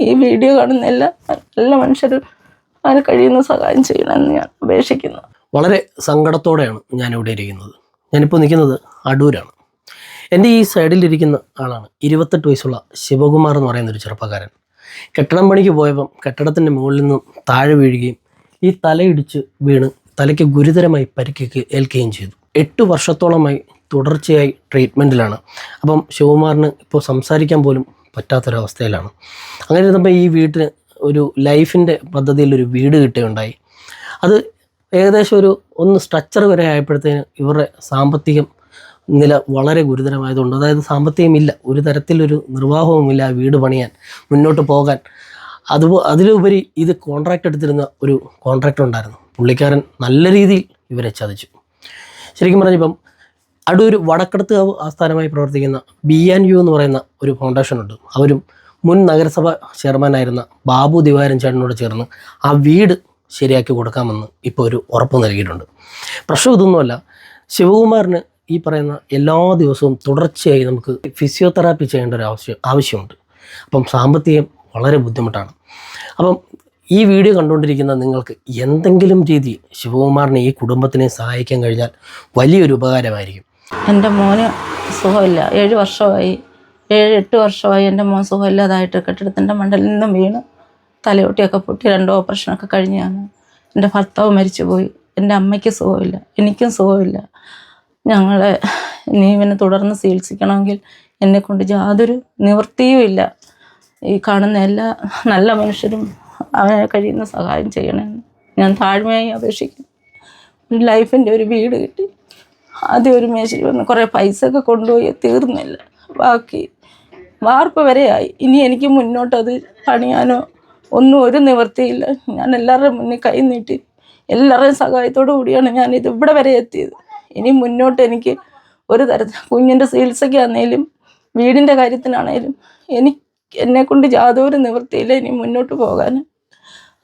ഈ വീഡിയോ കാണുന്ന എല്ലാ എല്ലാ മനുഷ്യരും അതിന് കഴിയുന്ന സഹായം ചെയ്യണമെന്ന് ഞാൻ അപേക്ഷിക്കുന്നു. വളരെ സങ്കടത്തോടെയാണ് ഞാൻ ഇവിടെ ഇരിക്കുന്നത്. ഞാനിപ്പോൾ നിൽക്കുന്നത് അടൂരാണ്. എന്റെ ഈ സൈഡിലിരിക്കുന്ന ആളാണ്. ഇരുപത്തെട്ട് വയസ്സുള്ള ശിവകുമാർ എന്ന് പറയുന്ന ഒരു ചെറുപ്പക്കാരൻ. കെട്ടിടം പണിക്ക് പോയപ്പം കെട്ടിടത്തിന്റെ മുകളിൽ നിന്നും താഴെ വീഴുകയും ഈ തലയിടിച്ച് വീണ് തലയ്ക്ക് ഗുരുതരമായി പരിക്കേക്ക് ഏൽക്കുകയും ചെയ്തു. എട്ട് വർഷത്തോളമായി തുടർച്ചയായി ട്രീറ്റ്മെന്റിലാണ് അപ്പം ശിവകുമാറിന് ഇപ്പോൾ സംസാരിക്കാൻ പോലും പറ്റാത്തൊരവസ്ഥയിലാണ്. അങ്ങനെ ഇരുന്നപ്പോൾ ഈ വീട്ടിന് ഒരു ലൈഫിന്റെ പദ്ധതിയിൽ ഒരു വീട് കിട്ടുകയുണ്ടായി. അത് ഏകദേശം ഒരു ഒന്ന് സ്ട്രക്ചർ വരെ ആയപ്പോഴത്തേന് ഇവരുടെ സാമ്പത്തികം നില വളരെ ഗുരുതരമായതുകൊണ്ട് അതായത് സാമ്പത്തികമില്ല ഒരു തരത്തിലൊരു നിർവാഹവുമില്ല ആ വീട് പണിയാൻ മുന്നോട്ട് പോകാൻ. അതുപോ അതിലുപരി ഇത് കോൺട്രാക്റ്റ് എടുത്തിരുന്ന ഒരു കോൺട്രാക്ടർ ഉണ്ടായിരുന്നു. പുള്ളിക്കാരൻ നല്ല രീതിയിൽ ഇവരെ ചതിച്ചു. ശരിക്കും പറഞ്ഞപ്പം അടൂർ വടക്കടത്തുകാവ് ആസ്ഥാനമായി പ്രവർത്തിക്കുന്ന ബി ആൻഡ് യു എന്ന് പറയുന്ന ഒരു ഫൗണ്ടേഷൻ ഉണ്ട്. അവരും മുൻ നഗരസഭ ചെയർമാനായിരുന്ന ബാബു ദിവാരൻ ചേട്ടനോട് ചേർന്ന് ആ വീട് ശരിയാക്കി കൊടുക്കാമെന്ന് ഇപ്പോൾ ഒരു ഉറപ്പ് നൽകിയിട്ടുണ്ട്. പ്രശ്നം ഇതൊന്നുമല്ല ശിവകുമാറിന് ഈ പറയുന്ന എല്ലാ ദിവസവും തുടർച്ചയായി നമുക്ക് ഫിസിയോതെറാപ്പി ചെയ്യേണ്ട ഒരു ആവശ്യം ആവശ്യമുണ്ട്. അപ്പം സാമ്പത്തികം വളരെ ബുദ്ധിമുട്ടാണ്. അപ്പം ഈ വീഡിയോ കണ്ടുകൊണ്ടിരിക്കുന്ന നിങ്ങൾക്ക് എന്തെങ്കിലും രീതി ശിവകുമാറിനെ ഈ കുടുംബത്തിനെ സഹായിക്കാൻ കഴിഞ്ഞാൽ വലിയൊരു ഉപകാരമായിരിക്കും. എന്റെ മോന് സുഖമില്ല. ഏഴ് വർഷമായി. ഏഴ് എട്ട് വർഷമായി എന്റെ മോൻ സുഖമില്ലാതായിട്ട് കെട്ടിടത്തിന്റെ മണ്ടലിൽ നിന്നും വീണ് തലയോട്ടിയൊക്കെ പൊട്ടി രണ്ട് ഓപ്പറേഷനൊക്കെ കഴിഞ്ഞാണ്. എന്റെ ഭർത്താവ് മരിച്ചു പോയി എന്റെ അമ്മയ്ക്ക് സുഖമില്ല. എനിക്കും സുഖമില്ല. ഞങ്ങളെ നീ ഇവനെ തുടർന്ന് ചികിത്സിക്കണമെങ്കിൽ എന്നെക്കൊണ്ട് യാതൊരു നിവൃത്തിയും ഇല്ല. ഈ കാണുന്ന എല്ലാ നല്ല മനുഷ്യരും അവനെ കഴിയുന്ന സഹായം ചെയ്യണമെന്ന് ഞാൻ താഴ്മയായി അപേക്ഷിക്കുന്നു. ഒരു ലൈഫിന്റെ ഒരു വീട് കിട്ടി. ആദ്യം ഒരു മേശരി വന്ന് കുറേ പൈസ ഒക്കെ കൊണ്ടുപോയി തീർന്നില്ല. ബാക്കി വാർപ്പ് വരെയായി ഇനി എനിക്ക് മുന്നോട്ടത് പണിയാനോ ഒന്നും ഒരു നിവൃത്തിയില്ല. ഞാൻ എല്ലാവരുടെയും മുന്നിൽ കൈ നീട്ടി എല്ലാവരുടെയും സഹായത്തോടു കൂടിയാണ് ഞാൻ ഇത് ഇവിടെ വരെ എത്തിയത്. ഇനി മുന്നോട്ട് എനിക്ക് ഒരു തരത്തിൽ കുഞ്ഞിന്റെ ചികിത്സയ്ക്കാണേലും വീടിന്റെ കാര്യത്തിനാണേലും എനിക്ക് എന്നെ കൊണ്ട് യാതൊരു നിവൃത്തിയില്ല ഇനി മുന്നോട്ട് പോകാൻ.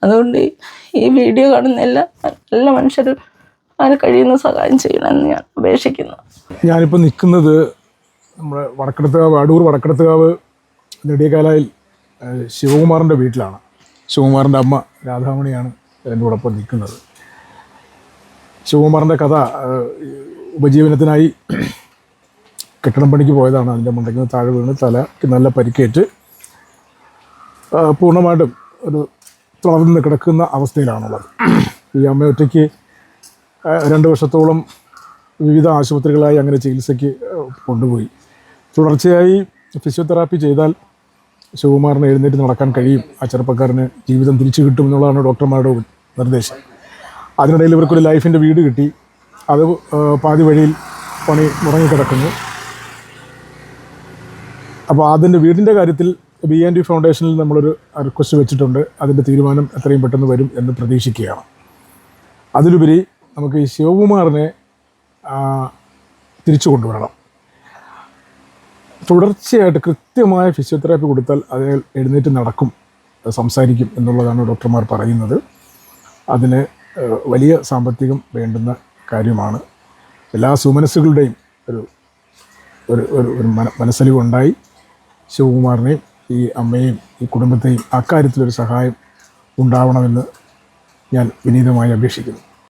അതുകൊണ്ട് ഈ വീഡിയോ കാണുന്ന എല്ലാ എല്ലാ മനുഷ്യരും അതിന് കഴിയുന്ന സഹായം ചെയ്യണമെന്ന് ഞാൻ അപേക്ഷിക്കുന്നു. ഞാനിപ്പോൾ നിൽക്കുന്നത് നമ്മുടെ വടക്കടത്തുകാവ് അടൂർ വടക്കടത്തുകാവ് നെടിയകാലായിൽ ശിവകുമാറിന്റെ വീട്ടിലാണ്. ശിവകുമാറിന്റെ അമ്മ രാധാമണിയാണ് എന്റെ കൂടൊപ്പം നിൽക്കുന്നത് ശിവകുമാറിന്റെ കഥ ഉപജീവനത്തിനായി കെട്ടിടം പണിക്ക് പോയതാണ്. അതിന്റെ മണ്ടയ്ക്ക് താഴെ വീണ് തലയ്ക്ക് നല്ല പരിക്കേറ്റ് പൂർണമായിട്ടും ഒരു തളർന്ന് കിടക്കുന്ന അവസ്ഥയിലാണുള്ളത്. ഈ അമ്മ ഒറ്റയ്ക്ക് രണ്ട് വർഷത്തോളം വിവിധ ആശുപത്രികളായി അങ്ങനെ ചികിത്സയ്ക്ക് കൊണ്ടുപോയി. തുടർച്ചയായി ഫിസിയോതെറാപ്പി ചെയ്താൽ ശിവകുമാറിന് എഴുന്നേറ്റ് നടക്കാൻ കഴിയും. ആ ചെറുപ്പക്കാരന് ജീവിതം തിരിച്ചു കിട്ടും എന്നുള്ളതാണ് ഡോക്ടർമാരുടെ നിർദ്ദേശം. അതിനിടയിൽ ഇവർക്കൊരു ലൈഫിന്റെ വീട് കിട്ടി. അത് പാതി വഴിയിൽ പണി മുടങ്ങിക്കിടക്കുന്നു. അപ്പോൾ അതിന്റെ വീടിന്റെ കാര്യത്തിൽ ബി ആൻഡ് ഡി ഫൗണ്ടേഷനിൽ നമ്മളൊരു റിക്വസ്റ്റ് വെച്ചിട്ടുണ്ട്. അതിന്റെ തീരുമാനം എത്രയും പെട്ടെന്ന് വരും എന്ന് പ്രതീക്ഷിക്കുകയാണ്. അതിലുപരി നമുക്ക് ഈ ശിവകുമാറിനെ തിരിച്ചു കൊണ്ടുവരണം. തുടർച്ചയായിട്ട് കൃത്യമായ ഫിസിയോതെറാപ്പി കൊടുത്താൽ അത് എഴുന്നേറ്റ് നടക്കും സംസാരിക്കും എന്നുള്ളതാണ് ഡോക്ടർമാർ പറയുന്നത്. അതിന് വലിയ സാമ്പത്തികം വേണ്ടുന്ന കാര്യമാണ്. എല്ലാ സുമനസ്സുകളുടെയും ഒരു ഒരു ഒരു ഒരു മന മനസ്സലിവുണ്ടായി. ശിവകുമാറിനെയും ഈ അമ്മയെയും ഈ കുടുംബത്തെയും അക്കാര്യത്തിലൊരു സഹായം ഉണ്ടാവണമെന്ന് ഞാൻ വിനീതമായി അപേക്ഷിക്കുന്നു.